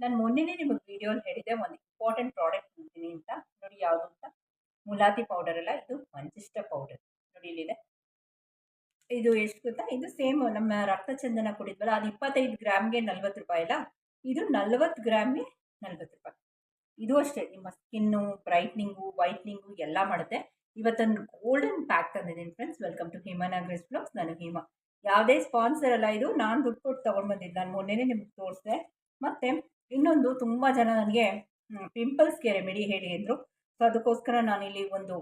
ನಾನು ಮೊನ್ನೆನೇ ನಿಮಗೆ ವಿಡಿಯೋಲಿ ಹೇಳಿದೆ ಒಂದು ಇಂಪಾರ್ಟೆಂಟ್ ಪ್ರಾಡಕ್ಟ್ ನೋಡ್ತೀನಿ ಅಂತ. ನೋಡಿ ಯಾವುದು ಅಂತ. ಮುಲಾತಿ ಪೌಡರ್ ಅಲ್ಲ, ಇದು ಮಂಜಿಷ್ಟ ಪೌಡರ್ ನೋಡಿ ಇಲ್ಲಿದೆ ಇದು. ಎಷ್ಟು ಗೊತ್ತಾ? ಇದು ಸೇಮ್ ನಮ್ಮ ರಕ್ತ ಚಂದನ ಕುಡಿದ್ವಲ್ಲ, ಅದು ಇಪ್ಪತ್ತೈದು ಗ್ರಾಮ್ಗೆ ನಲ್ವತ್ತು ರೂಪಾಯಿ ಅಲ್ಲ? ಇದು ನಲ್ವತ್ತು ಗ್ರಾಮ್ಗೆ ನಲ್ವತ್ತು ರೂಪಾಯಿ. ಇದು ಅಷ್ಟೇ, ನಿಮ್ಮ ಸ್ಕಿನ್ನು ಬ್ರೈಟ್ನಿಂಗು ವೈಟ್ನಿಂಗು ಎಲ್ಲ ಮಾಡುತ್ತೆ. ಇವತ್ತೊಂದು ಗೋಲ್ಡನ್ ಪ್ಯಾಕ್ ತಂದಿದ್ದೀನಿ ಫ್ರೆಂಡ್ಸ್ ವೆಲ್ಕಮ್ ಟು ಹಿಮಾನಗ್ರಿಸ್ ಬ್ಲಾಗ್ಸ್ ನಾನು ಹಿಮಾ. ಯಾವುದೇ ಸ್ಪಾನ್ಸರ್ ಅಲ್ಲ ಇದು, ನಾನು ದುಡ್ಡು ಕೊಟ್ಟು ತೊಗೊಂಡು ಬಂದಿದ್ದು. ನಾನು ಮೊನ್ನೆನೇ ನಿಮ್ಗೆ ತೋರಿಸಿದೆ. ಮತ್ತು ಇನ್ನೊಂದು ತುಂಬ ಜನ ನನಗೆ ಪಿಂಪಲ್ಸ್ಗೆ ರೆಮಿಡಿ ಹೇಳಿ ಅಂದರು. ಸೊ ಅದಕ್ಕೋಸ್ಕರ ನಾನಿಲ್ಲಿ ಒಂದು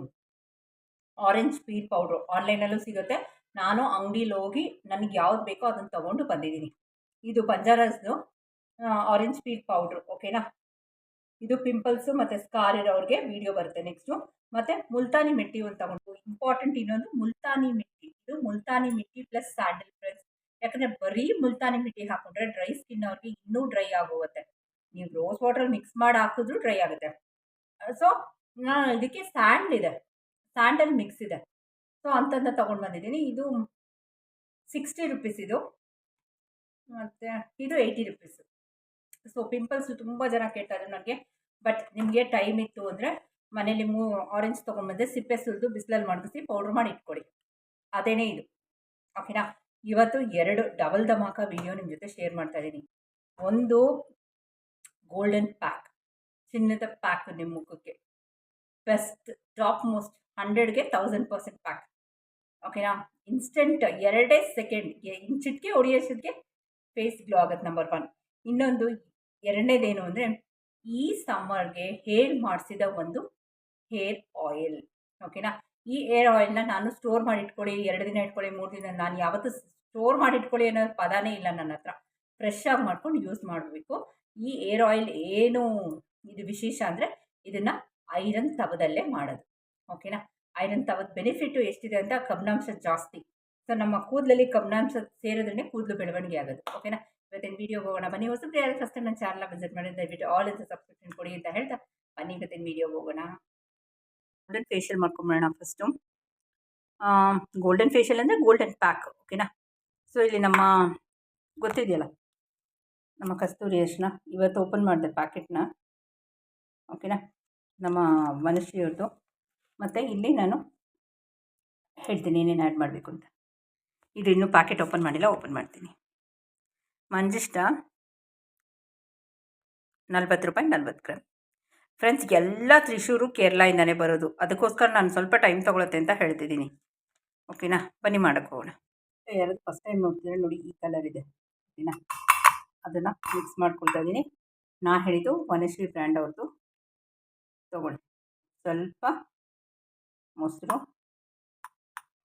ಆರೆಂಜ್ ಪೀಲ್ ಪೌಡ್ರು ಆನ್ಲೈನಲ್ಲೂ ಸಿಗುತ್ತೆ. ನಾನು ಅಂಗಡೀಲಿ ಹೋಗಿ ನನಗೆ ಯಾವ್ದು ಬೇಕೋ ಅದನ್ನು ತೊಗೊಂಡು ಬಂದಿದ್ದೀನಿ. ಇದು ಬಂಜಾರಸ್ದು ಆರೆಂಜ್ ಪೀಲ್ ಪೌಡ್ರು ಓಕೆನಾ ಇದು ಪಿಂಪಲ್ಸು ಮತ್ತು ಸ್ಕಾರ್ ಇರೋರಿಗೆ ವಿಡಿಯೋ ಬರುತ್ತೆ ನೆಕ್ಸ್ಟು ಮತ್ತು ಮುಲ್ತಾನಿ ಮಿಟ್ಟಿ ಒಂದು ತಗೊಂಡು. ಇಂಪಾರ್ಟೆಂಟ್ ಇನ್ನೊಂದು ಮುಲ್ತಾನಿ ಮೆಟ್ಟಿ. ಇದು ಮುಲ್ತಾನಿ ಮೆಟ್ಟಿ ಪ್ಲಸ್ ಸ್ಯಾಂಡಲ್ ಪ್ರೆಸ್ ಯಾಕಂದರೆ ಬರೀ ಮುಲ್ತಾನಿ ಮಿಟ್ಟಿ ಹಾಕೊಂಡ್ರೆ ಡ್ರೈ ಸ್ಕಿನ್ ಅವ್ರಿಗೆ ಇನ್ನೂ ಡ್ರೈ ಆಗೋಗುತ್ತೆ. ನೀವು ರೋಸ್ ವಾಟರ್ ಮಿಕ್ಸ್ ಮಾಡಿ ಹಾಕಿದ್ರು ಡ್ರೈ ಆಗುತ್ತೆ. ಸೊ ಇದಕ್ಕೆ ಸ್ಯಾಂಡ್ ಇದೆ. ಸ್ಯಾಂಡಲ್ ಮಿಕ್ಸ್ ಇದೆ. ಸೊ ಅಂಥದ್ದನ್ನ ತೊಗೊಂಡು ಬಂದಿದ್ದೀನಿ. ಇದು ಸಿಕ್ಸ್ಟಿ ರುಪೀಸ್ ಇದು. ಮತ್ತು ಇದು ಏಯ್ಟಿ ರುಪೀಸು ಸೊ ಪಿಂಪಲ್ಸು ತುಂಬ ಜನ ಕೇಳ್ತಾರೆ ನನಗೆ ಬಟ್ ನಿಮಗೆ ಟೈಮ್ ಇತ್ತು ಅಂದರೆ ಮನೇಲಿ ಮೂ ಆರೆಂಜ್ ತೊಗೊಂಡ್ಬಂದೆ ಸಿಪ್ಪೆ ಸುಲಿದು ಬಿಸಿಲಲ್ಲಿ ಮಡಗಿಸಿ ಪೌಡ್ರ್ ಮಾಡಿ ಇಟ್ಕೊಡಿ. ಅದೇನೇ ಇದು. ಓಕೆನಾ ಇವತ್ತು ಎರಡು ಡಬಲ್ ಧಮಾಕ ವಿಡಿಯೋ ನಿಮ್ಮ ಜೊತೆ ಶೇರ್ ಮಾಡ್ತಾ ಇದ್ದೀನಿ. ಒಂದು ಗೋಲ್ಡನ್ ಪ್ಯಾಕ್ ಚಿನ್ನದ ಪ್ಯಾಕ್ ನಿಮ್ಮ ಮುಖಕ್ಕೆ. ಬೆಸ್ಟ್ ಟಾಪ್ ಮೋಸ್ಟ್ ಹಂಡ್ರೆಡ್ಗೆ ತೌಸಂಡ್ ಪರ್ಸೆಂಟ್ ಪ್ಯಾಕ್ ಓಕೆನಾ ಇನ್ಸ್ಟೆಂಟ್ ಎರಡೇ ಸೆಕೆಂಡ್ ಇಂಚಿಟ್ಗೆ ಹೊಡಿಯೋಷ್ಟಕ್ಕೆ ಫೇಸ್ ಗ್ಲೋ ಆಗುತ್ತೆ ನಂಬರ್ ಒನ್ ಇನ್ನೊಂದು, ಎರಡನೇದೇನು ಅಂದರೆ, ಈ ಸಮ್ಮರ್ಗೆ ಹೇರ್ ಮಾಡಿಸಿದ ಒಂದು ಹೇರ್ ಆಯಿಲ್ ಓಕೆನಾ ಈ ಏರ್ ಆಯಿಲ್ನ ನಾನು ಸ್ಟೋರ್ ಮಾಡಿ ಇಟ್ಕೊಳ್ಳಿ ಎರಡು ದಿನ ಇಟ್ಕೊಳ್ಳಿ, ಮೂರು ದಿನ ನಾನು ಯಾವತ್ತೂ ಸ್ಟೋರ್ ಮಾಡಿ ಇಟ್ಕೊಳ್ಳಿ ಅನ್ನೋ ಪದಾನೇ ಇಲ್ಲ ನನ್ನ ಹತ್ರ. ಫ್ರೆಶ್ ಆಗಿ ಮಾಡ್ಕೊಂಡು ಯೂಸ್ ಮಾಡಬೇಕು. ಈ ಏರ್ ಆಯಿಲ್ ಏನು ಇದು ವಿಶೇಷ ಅಂದರೆ ಇದನ್ನು ಐರನ್ ತವದಲ್ಲೇ ಮಾಡೋದು. ಓಕೆನಾ ಐರನ್ ತವದ ಬೆನಿಫಿಟ್ಟು ಎಷ್ಟಿದೆ ಅಂತ ಕಬ್ನಾಂಶ ಜಾಸ್ತಿ. ಸೊ ನಮ್ಮ ಕೂದಲಲ್ಲಿ ಕಬ್ನಾಂಶ ಸೇರೋದ್ರೇ ಕೂದಲು ಬೆಳವಣಿಗೆ ಆಗೋದು. ಓಕೆನಾ ಇವತ್ತಿನ ವಿಡಿಯೋ ಹೋಗೋಣ. ಬನ್ನಿ, ಹೊಸಬ್ರು ಯಾರು ಫಸ್ಟ್ ನನ್ನ ಚಾನಲ್ ವಿಸಿಟ್ ಮಾಡಿ ದಯವಿಟ್ಟು ಆಲ್ ಇಂದ ಸಬ್ಸ್ಕ್ರಿಪ್ಷನ್ ಕೊಡಿ ಅಂತ ಹೇಳ್ತಾ ಬನ್ನಿ ಇವತ್ತಿನ ವೀಡಿಯೋ ಹೋಗೋಣ. ಗೋಲ್ಡನ್ ಫೇಶಿಯಲ್ ಮಾಡ್ಕೊಂಬಿಡೋಣ ಫಸ್ಟು ಗೋಲ್ಡನ್ ಫೇಶಿಯಲ್ ಅಂದರೆ ಗೋಲ್ಡನ್ ಪ್ಯಾಕ್ ಓಕೆನಾ ಸೊ ಇಲ್ಲಿ ನಮ್ಮ ಗೊತ್ತಿದೆಯಲ್ಲ? ನಮ್ಮ ಕಸ್ತೂರಿ ಅರ್ಶಿನ ಇವತ್ತು ಓಪನ್ ಮಾಡಿದೆ ಪ್ಯಾಕೆಟ್ನ ಓಕೆನಾ ನಮ್ಮ ಮನುಷ್ಯರದ್ದು ಮತ್ತು ಇಲ್ಲಿ ನಾನು ಹೇಳ್ತೀನಿ ಏನೇನು ಆ್ಯಡ್ ಮಾಡಬೇಕು ಅಂತ. ಇದು ಇನ್ನೂ ಪ್ಯಾಕೆಟ್ ಓಪನ್ ಮಾಡಿಲ್ಲ ಓಪನ್ ಮಾಡ್ತೀನಿ. ಮಂಜಿಷ್ಟ ನಲ್ವತ್ತು ರೂಪಾಯಿ ನಲ್ವತ್ತು ಗ್ರಾಮ್ ಫ್ರೆಂಡ್ಸ್ ಎಲ್ಲ ತ್ರಿಶೂರು ಕೇರಳದಿಂದಲೇ ಬರೋದು. ಅದಕ್ಕೋಸ್ಕರ ನಾನು ಸ್ವಲ್ಪ ಟೈಮ್ ತೊಗೊಳತ್ತೆ ಅಂತ ಹೇಳ್ತಿದ್ದೀನಿ. ಓಕೆನಾ ಬನ್ನಿ ಮಾಡೋಕ್ಕೆ ಹೋಗೋಣ. ಯಾರಾದ್ರು ಫಸ್ಟ್ ಟೈಮ್ ನೋಡ್ತಿದ್ರೆ ನೋಡಿ ಈ ಕಲರ್ ಇದೆ. ಓಕೆನಾ ಅದನ್ನು ಮಿಕ್ಸ್ ಮಾಡ್ಕೊಳ್ತಾ ಇದ್ದೀನಿ. ನಾ ಹೇಳಿದ್ದು ವನಶ್ರೀ ಬ್ರ್ಯಾಂಡ್ ಅವ್ರದ್ದು ತೊಗೊಳ್ಳಿ. ಸ್ವಲ್ಪ ಮೊಸರು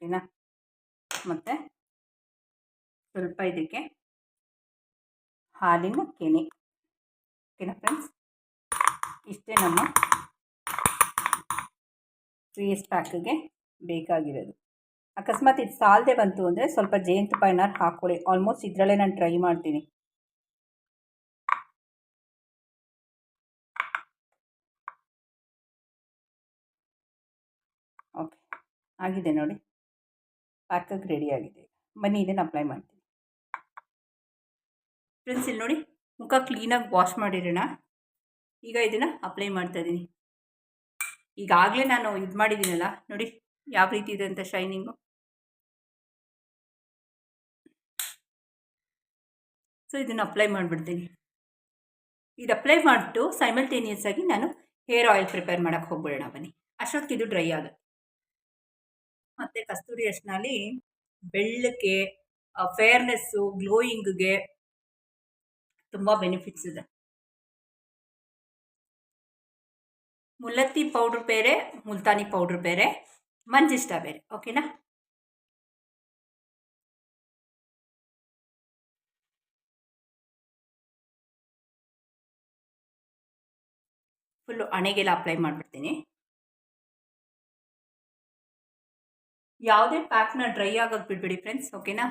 ಏನ ಮತ್ತು ಸ್ವಲ್ಪ ಇದಕ್ಕೆ ಹಾಲಿನ ಕೆನೆ. ಓಕೆನಾ ಫ್ರೆಂಡ್ಸ್? ಇಷ್ಟೇ ನಮ್ಮ ಎಸ್ ಪ್ಯಾಕಿಗೆ ಬೇಕಾಗಿರೋದು. ಅಕಸ್ಮಾತ್ ಇದು ಸಾಲದೆ ಬಂತು ಅಂದರೆ ಸ್ವಲ್ಪ ಜೇನುತುಪ್ಪ ಏನಾದ್ರು ಹಾಕ್ಕೊಳ್ಳಿ ಆಲ್ಮೋಸ್ಟ್ ಇದರಲ್ಲೇ ನಾನು ಟ್ರೈ ಮಾಡ್ತೀನಿ ಓಕೆ ಆಗಿದೆ ನೋಡಿ. ಪ್ಯಾಕಾಗಿ ರೆಡಿ ಆಗಿದೆ. ಬನ್ನಿ, ಇದನ್ನು ಅಪ್ಲೈ ಮಾಡ್ತೀನಿ. ಫ್ರೆಂಡ್ಸ್ ಇಲ್ಲಿ ನೋಡಿ, ಮುಖ ಕ್ಲೀನಾಗಿ ವಾಶ್ ಮಾಡಿರೋಣ. ಈಗ ಇದನ್ನು ಅಪ್ಲೈ ಮಾಡ್ತಾ ಇದ್ದೀನಿ ಈಗಾಗಲೇ ನಾನು ಇದು ಮಾಡಿದ್ದೀನಲ್ಲ, ನೋಡಿ, ಯಾವ ರೀತಿ ಇದೆ ಅಂತ ಶೈನಿಂಗು ಸೊ ಇದನ್ನು ಅಪ್ಲೈ ಮಾಡಿಬಿಡ್ತೀನಿ. ಇದು ಅಪ್ಲೈ ಮಾಡಿಬಿಟ್ಟು ಸೈಮಲ್ಟೇನಿಯಸ್ ಆಗಿ ನಾನು ಹೇರ್ ಆಯಿಲ್ ಪ್ರಿಪೇರ್ ಮಾಡೋಕ್ಕೆ ಹೋಗ್ಬಿಡೋಣ ಬನ್ನಿ. ಅಷ್ಟೊತ್ತಿಗೆ ಇದು ಡ್ರೈ ಆಗುತ್ತೆ. ಮತ್ತು ಕಸ್ತೂರಿ ಅರ್ಶನಲ್ಲಿ ಬೆಳ್ಳಕ್ಕೆ ಫೇರ್ನೆಸ್ಸು ಗ್ಲೋಯಿಂಗ್ಗೆ ತುಂಬ ಬೆನಿಫಿಟ್ಸ್ ಇದೆ. ಮುಲ್ಲತ್ತಿ ಪೌಡ್ರ್ ಬೇರೆ, ಮುಲ್ತಾನಿ ಪೌಡ್ರ್ ಬೇರೆ, ಮಂಜಿಷ್ಟ ಬೇರೆ ಓಕೆನಾ ಫುಲ್ಲು ಹಣೆಗೆಲ್ಲ ಅಪ್ಲೈ ಮಾಡಿಬಿಡ್ತೀನಿ. ಯಾವುದೇ ಪ್ಯಾಕ್ನ ಡ್ರೈ ಆಗೋದು ಬಿಡ್ಬಿಡಿ ಫ್ರೆಂಡ್ಸ್ ಓಕೆನಾ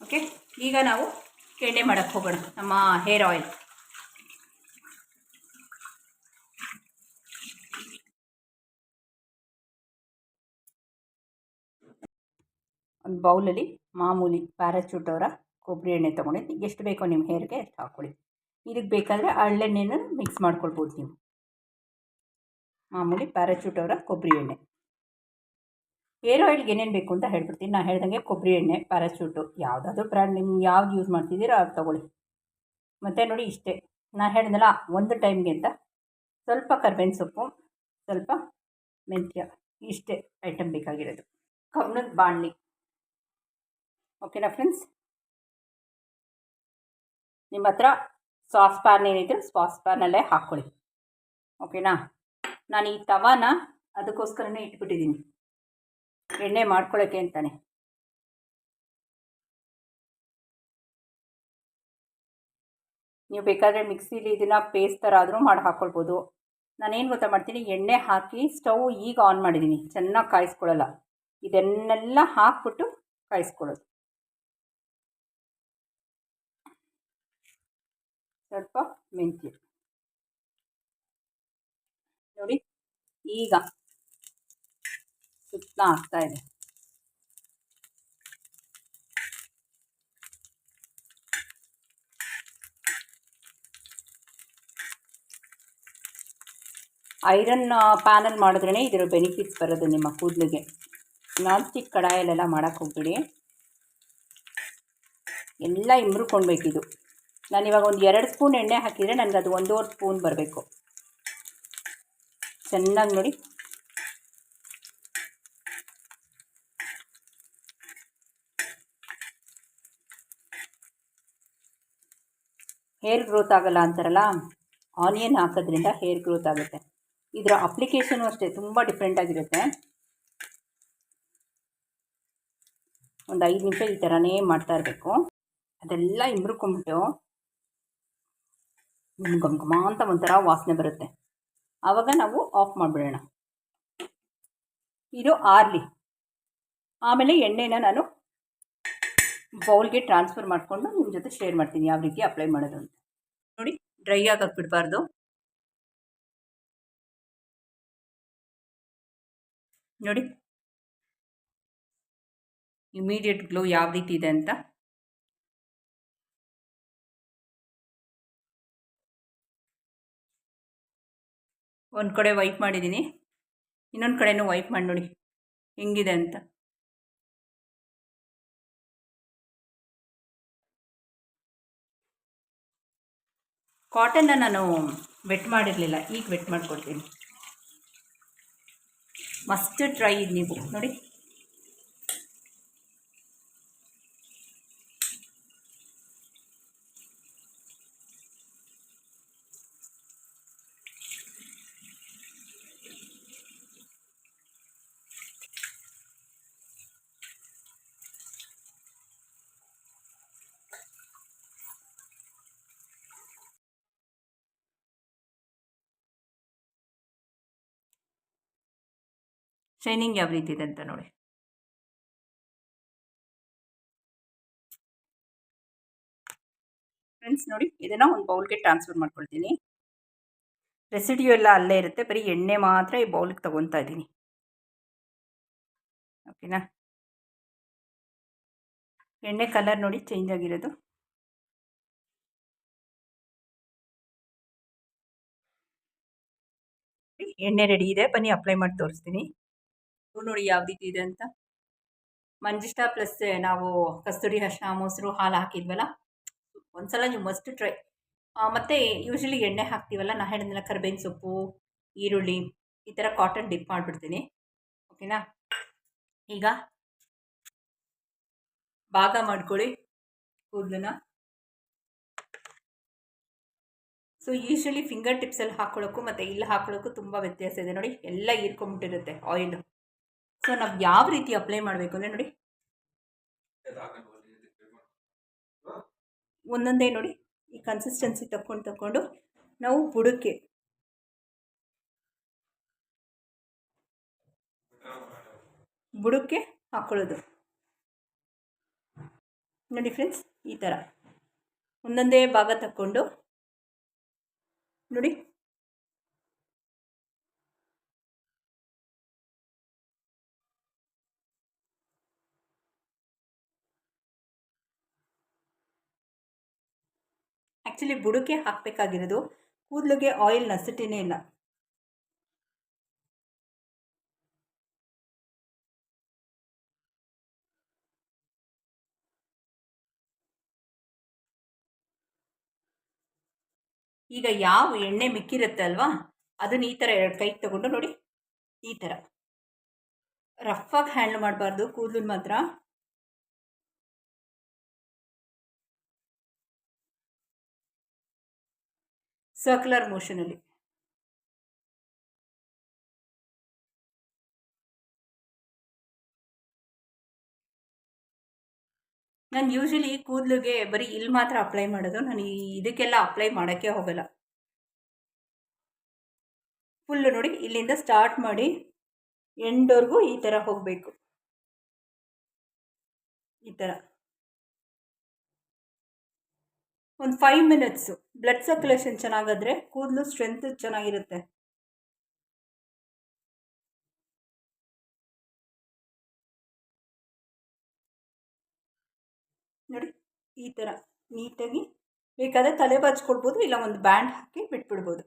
ಓಕೆ ಈಗ ನಾವು ಕೆಂಡೆ ಮಾಡೋಕ್ಕೆ ಹೋಗೋಣ, ನಮ್ಮ ಹೇರ್ ಆಯಿಲ್ ಒಂದು ಬೌಲಲ್ಲಿ ಮಾಮೂಲಿ ಪ್ಯಾರಾಚೂಟ್ ಅವರ ಕೊಬ್ಬರಿ ಎಣ್ಣೆ ತೊಗೊಂಡಿದ್ದು ಎಷ್ಟು ಬೇಕೋ ನಿಮ್ಮ ಹೇರ್ಗೆ ಅಷ್ಟು ಹಾಕ್ಕೊಳ್ಳಿ. ಇದಕ್ಕೆ ಬೇಕಾದರೆ ಹಳ್ಳೆಣ್ಣೆನ ಮಿಕ್ಸ್ ಮಾಡ್ಕೊಳ್ಬೋದು ನೀವು. ಮಾಮೂಲಿ ಪ್ಯಾರಾಚೂಟ್ ಅವರ ಕೊಬ್ಬರಿ ಎಣ್ಣೆ. ಹೇರ್ ಆಯಿಲ್ಗೆ ಏನೇನು ಬೇಕು ಅಂತ ಹೇಳ್ಬಿಡ್ತೀನಿ. ನಾನು ಹೇಳ್ದಂಗೆ ಕೊಬ್ಬರಿ ಎಣ್ಣೆ, ಪ್ಯಾರಾಚೂಟು, ಯಾವುದಾದ್ರೂ ಬ್ರ್ಯಾಂಡ್ ನಿಮ್ಗೆ ಯಾವ್ದು ಯೂಸ್ ಮಾಡ್ತಿದ್ದೀರೋ ಅದು ತೊಗೊಳ್ಳಿ. ಮತ್ತು ನೋಡಿ ಇಷ್ಟೇ. ನಾನು ಹೇಳಿದ್ನಲ್ಲ, ಒಂದು ಟೈಮ್ಗೆ ಅಂತ ಸ್ವಲ್ಪ ಕರ್ಬೇವಿನ ಸೊಪ್ಪು, ಸ್ವಲ್ಪ ಮೆಂತ್ಯ ಇಷ್ಟೇ ಐಟಮ್ ಬೇಕಾಗಿರೋದು. ಕಬ್ಬಣದ ಬಾಣಲಿ. ಓಕೆನಾ ಫ್ರೆಂಡ್ಸ್ ನಿಮ್ಮ ಹತ್ರ ಸಾಸ್ ಪ್ಯಾನ್ ಏನಿದ್ರೆ ಸಾಸ್ ಪ್ಯಾನಲ್ಲೇ ಹಾಕ್ಕೊಳ್ಳಿ. ಓಕೆನಾ ನಾನು ಈ ತವಾನ ಅದಕ್ಕೋಸ್ಕರನೇ ಇಟ್ಬಿಟ್ಟಿದ್ದೀನಿ ಎಣ್ಣೆ ಮಾಡ್ಕೊಳ್ಳೋಕ್ಕೆ ಅಂತಾನೆ. ನೀವು ಬೇಕಾದರೆ ಮಿಕ್ಸಿಲಿ ಇದನ್ನು ಪೇಸ್ಟ್ ಥರ ಆದರೂ ಮಾಡಿ ಹಾಕ್ಕೊಳ್ಬೋದು. ನಾನೇನು ಗೊತ್ತಾ ಮಾಡ್ತೀನಿ, ಎಣ್ಣೆ ಹಾಕಿ ಸ್ಟವ್ ಈಗ ಆನ್ ಮಾಡಿದ್ದೀನಿ ಚೆನ್ನಾಗಿ ಕಾಯಿಸ್ಕೊಳ್ಳಲ್ಲ ಇದನ್ನೆಲ್ಲ ಹಾಕ್ಬಿಟ್ಟು ಕಾಯಿಸ್ಕೊಳ್ಳೋದು. ಸ್ವಲ್ಪ ಮೆಂತ್ಯ. ನೋಡಿ, ಈಗ ಸುತ್ತ ಆಗ್ತಾ ಇದೆ. ಐರನ್ ಪ್ಯಾನಲ್ ಮಾಡಿದ್ರೇ ಇದರ ಬೆನಿಫಿಟ್ಸ್ ಬರೋದು ನಿಮ್ಮ ಕೂದಲಿಗೆ. ನಾನ್ ಸ್ಟಿಕ್ ಕಡಾಯಲ್ಲೆಲ್ಲ ಮಾಡೋಕ್ಕೆ ಹೋಗ್ಬಿಡಿ. ಎಲ್ಲ ಇಮ್ರುಕೊಳ್ಬೇಕಿದು ನಾನು ಇವಾಗ ಒಂದು ಎರಡು ಸ್ಪೂನ್ ಎಣ್ಣೆ ಹಾಕಿದರೆ ನನಗೆ ಅದು ಒಂದೂವರೆ ಸ್ಪೂನ್ ಬರಬೇಕು. ಚೆನ್ನಾಗಿ ನೋಡಿ. ಹೇರ್ ಗ್ರೋತ್ ಆಗಲ್ಲ ಅಂತಾರಲ್ಲ, ಆನಿಯನ್ ಹಾಕೋದ್ರಿಂದ ಹೇರ್ ಗ್ರೋತ್ ಆಗುತ್ತೆ. ಇದರ ಅಪ್ಲಿಕೇಶನು ಅಷ್ಟೇ, ತುಂಬ ಡಿಫ್ರೆಂಟ್ ಆಗಿರುತ್ತೆ. ಒಂದು ಐದು ನಿಮಿಷ ಈ ಥರನೇ ಮಾಡ್ತಾ ಇರಬೇಕು. ಅದೆಲ್ಲ ಇಮ್ರುಕೊಂಬಿಟ್ಟು ಗಮ್ ಘಮ ಅಂತ ಒಂಥರ ವಾಸನೆ ಬರುತ್ತೆ. ಆವಾಗ ನಾವು ಆಫ್ ಮಾಡಿಬಿಡೋಣ. ಇದು ಆರ್ಲಿ. ಆಮೇಲೆ ಎಣ್ಣೆನ ನಾನು ಬೌಲ್ಗೆ ಟ್ರಾನ್ಸ್ಫರ್ ಮಾಡಿಕೊಂಡು ನಿಮ್ಮ ಜೊತೆ ಶೇರ್ ಮಾಡ್ತೀನಿ ಯಾವ ರೀತಿ ಅಪ್ಲೈ ಮಾಡೋದು ಅಂತ. ನೋಡಿ ಡ್ರೈ ಆಗಕ್ಕೆ ಬಿಡಬಾರ್ದು. ನೋಡಿ. ಇಮಿಡಿಯೇಟ್ ಗ್ಲೋ ಯಾವ ರೀತಿ ಇದೆ ಅಂತ. ಒಂದು ಕಡೆ ವೈಪ್ ಮಾಡಿದ್ದೀನಿ ಇನ್ನೊಂದು ಕಡೆನೂ ವೈಪ್ ಮಾಡಿ ನೋಡಿ, ಹೆಂಗಿದೆ ಅಂತ. ಕಾಟನ್ನ ನಾನು ವೆಟ್ ಮಾಡಿರಲಿಲ್ಲ, ಈಗ ವೆಟ್ ಮಾಡಿಕೊಡ್ತೀನಿ. ಮಸ್ತ್ ಟ್ರೈ ಇದು ನೀವು, ನೋಡಿ. ಶೈನಿಂಗ್ ಯಾವ ರೀತಿ ಇದೆ ಅಂತ ನೋಡಿ. ಫ್ರೆಂಡ್ಸ್ ನೋಡಿ, ಇದನ್ನು ಒಂದು ಬೌಲ್ಗೆ ಟ್ರಾನ್ಸ್ಫರ್ ಮಾಡ್ಕೊಳ್ತೀನಿ. ರೆಸಿಡಿಯು ಎಲ್ಲ ಅಲ್ಲೇ ಇರುತ್ತೆ, ಬರೀ ಎಣ್ಣೆ ಮಾತ್ರ ಈ ಬೌಲ್ಗೆ ತೊಗೊತಾ ಇದ್ದೀನಿ. ಓಕೆನಾ? ಎಣ್ಣೆ ಕಲರ್ ನೋಡಿ ಚೇಂಜ್ ಆಗಿರೋದು. ಎಣ್ಣೆ ರೆಡಿ ಇದೆ, ಬನ್ನಿ ಅಪ್ಲೈ ಮಾಡಿ ತೋರಿಸ್ತೀನಿ. ನೋಡಿ ಯಾವ ರೀತಿ ಇದೆ ಅಂತ. ಮಂಜಿಷ್ಟ ಪ್ಲಸ್ ನಾವು ಕಸ್ತೂರಿ ಅರ್ಶಿನ ಮೊಸರು ಹಾಲು ಹಾಕಿದ್ವಲ್ಲ, ಒಂದ್ಸಲ ನೀವು ಮಸ್ಟ್ ಟ್ರೈ ಮತ್ತು ಯೂಶ್ವಲಿ ಎಣ್ಣೆ ಹಾಕ್ತೀವಲ್ಲ, ನಾ ಹೇಳಿದ್ನಲ್ಲ ಕರ್ಬೇವಿನ ಸೊಪ್ಪು, ಈರುಳ್ಳಿ, ಈ ಥರ ಕಾಟನ್ ಡಿಪ್ ಮಾಡಿಬಿಡ್ತೀನಿ. ಓಕೆನಾ ಈಗ ಭಾಗ ಮಾಡ್ಕೊಳ್ಳಿ, ಕೂದಲನ್ನ. ಸೊ ಯೂಶ್ವಲಿ ಫಿಂಗರ್ ಟಿಪ್ಸಲ್ಲಿ ಹಾಕ್ಕೊಳ್ಳೋಕ್ಕೂ ಮತ್ತು ಇಲ್ಲಿ ಹಾಕ್ಕೊಳ್ಳೋಕ್ಕೂ ತುಂಬ ವ್ಯತ್ಯಾಸ ಇದೆ. ನೋಡಿ, ಎಲ್ಲ ಹೀರ್ಕೊಂಬಿಟ್ಟಿರುತ್ತೆ ಆಯಿಲ್ ಸೊ ನಾವು ಯಾವ ರೀತಿ ಅಪ್ಲೈ ಮಾಡಬೇಕು ಅಂದರೆ ನೋಡಿ. ಒಂದೊಂದೇ ನೋಡಿ. ಈ ಕನ್ಸಿಸ್ಟೆನ್ಸಿ ತಕ್ಕೊಂಡು ತಕ್ಕೊಂಡು ನಾವು ಬುಡಕ್ಕೆ ಬುಡಕ್ಕೆ ಹಾಕ್ಕೊಳ್ಳೋದು ನೋಡಿ ಫ್ರೆಂಡ್ಸ್ ಈ ಥರ ಒಂದೊಂದೇ ಭಾಗ ತಕ್ಕೊಂಡು ನೋಡಿ. ಆ್ಯಕ್ಚುಲಿ ಬುಡಕ್ಕೆ ಹಾಕಬೇಕಾಗಿರೋದು ಕೂದಲಿಗೆ ಆಯಿಲ್ ನಸಿಟಿನೇ ಇಲ್ಲ. ಈಗ ಯಾವ ಎಣ್ಣೆ ಮಿಕ್ಕಿರುತ್ತೆ ಅಲ್ವಾ? ಅದನ್ನ ಈ ಥರ ಎರಡು ಕೈ ತಗೊಂಡು ನೋಡಿ, ಈ ಥರ. ರಫಾಗಿ ಹ್ಯಾಂಡ್ಲ್ ಮಾಡಬಾರ್ದು ಕೂದಲು ಮಾತ್ರ. ಸರ್ಕ್ಯುಲರ್ ಮೋಷನಲ್ಲಿ ನಾನು ಯೂಶಲಿ ಕೂದಲಿಗೆ ಬರೀ ಇಲ್ಲಿ ಮಾತ್ರ ಅಪ್ಲೈ ಮಾಡೋದು, ನಾನು ಇದಕ್ಕೆಲ್ಲ ಅಪ್ಲೈ ಮಾಡೋಕ್ಕೆ ಹೋಗಲ್ಲ. ಫುಲ್ಲು ನೋಡಿ ಇಲ್ಲಿಂದ ಸ್ಟಾರ್ಟ್ ಮಾಡಿ ಎಂಡ್ವರೆಗೂ ಈ ಥರ ಹೋಗಬೇಕು. ಈ ಥರ ಒಂದು ಫೈವ್ ಮಿನಿಟ್ಸು ಬ್ಲಡ್ ಸರ್ಕ್ಯುಲೇಷನ್ ಚೆನ್ನಾಗಾದರೆ ಕೂದಲು ಸ್ಟ್ರೆಂತ್ ಚೆನ್ನಾಗಿರುತ್ತೆ. ನೋಡಿ, ಈ ಥರ ನೀಟಾಗಿ ಬೇಕಾದರೆ ತಲೆ ಬಾಚ್ಕೊಳ್ಬೋದು ಇಲ್ಲ ಒಂದು ಬ್ಯಾಂಡ್ ಹಾಕಿ ಬಿಟ್ಬಿಡ್ಬೋದು.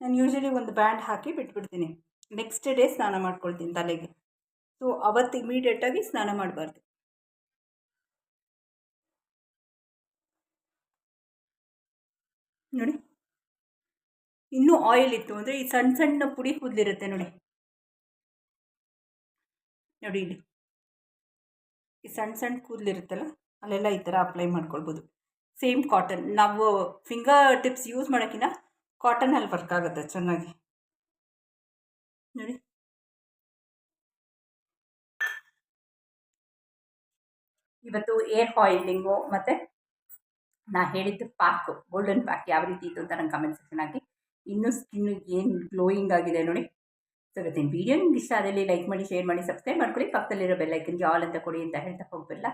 ನಾನು ಯೂಶಲಿ ಒಂದು ಬ್ಯಾಂಡ್ ಹಾಕಿ ಬಿಟ್ಬಿಡ್ತೀನಿ. ನೆಕ್ಸ್ಟ್ ಡೇ ಸ್ನಾನ ಮಾಡ್ಕೊಳ್ತೀನಿ ತಲೆಗೆ. ಸೊ ಅವತ್ತು ಇಮಿಡಿಯೇಟಾಗಿ ಸ್ನಾನ ಮಾಡಬಾರ್ದು. ನೋಡಿ. ಇನ್ನೂ ಆಯಿಲ್ ಇತ್ತು. ಅಂದರೆ ಈ ಸಣ್ಣ ಸಣ್ಣ ಪುಡಿ ಕೂದಲಿರುತ್ತೆ ನೋಡಿ. ನೋಡಿ ಇಲ್ಲಿ. ಈ ಸಣ್ಣ ಸಣ್ಣ ಕೂದಲಿರುತ್ತಲ್ಲ, ಅಲ್ಲೆಲ್ಲ ಈ ಥರ ಅಪ್ಲೈ ಮಾಡ್ಕೊಳ್ಬೋದು. ಸೇಮ್ ಕಾಟನ್ ನಾವು ಫಿಂಗರ್ ಟಿಪ್ಸ್ ಯೂಸ್ ಮಾಡೋಕ್ಕಿಂತ ಕಾಟನಲ್ಲಿ ವರ್ಕ್ ಆಗುತ್ತೆ ಚೆನ್ನಾಗಿ. ಇವತ್ತು ಏರ್ ಆಯಿಲಿಂಗು ಮತ್ತು ನಾ ಹೇಳಿದ್ದು ಪಾರ್ಕು, ಗೋಲ್ಡನ್ ಪಾರ್ಕ್ ಯಾವ ರೀತಿ ಇತ್ತು ಅಂತ ನಂಗೆ ಕಮೆಂಟ್ ಸೆಕ್ಷನ್ ಹಾಕಿ. ಇನ್ನೂ ಸ್ಕಿನ್ ಏನು ಗ್ಲೋಯಿಂಗ್ ಆಗಿದೆ ನೋಡಿ. ಸೊ ಇವತ್ತಿನ ವೀಡಿಯೋ ನಿಮ್ಗೆ ಇಷ್ಟ ಆದಲ್ಲಿ ಲೈಕ್ ಮಾಡಿ ಶೇರ್ ಮಾಡಿ ಸಬ್ಸ್ಕ್ರೈಬ್ ಮಾಡ್ಕೊಳ್ಳಿ. ಪಕ್ಕದಲ್ಲಿರೋ ಬೆಲ್ಲೈಕನ್ಗೆ ಆಲ್ ಅಂತ ಕೊಡಿ ಅಂತ ಹೇಳ್ತಾ ಹೋಗ್ಬಿಲ್ಲ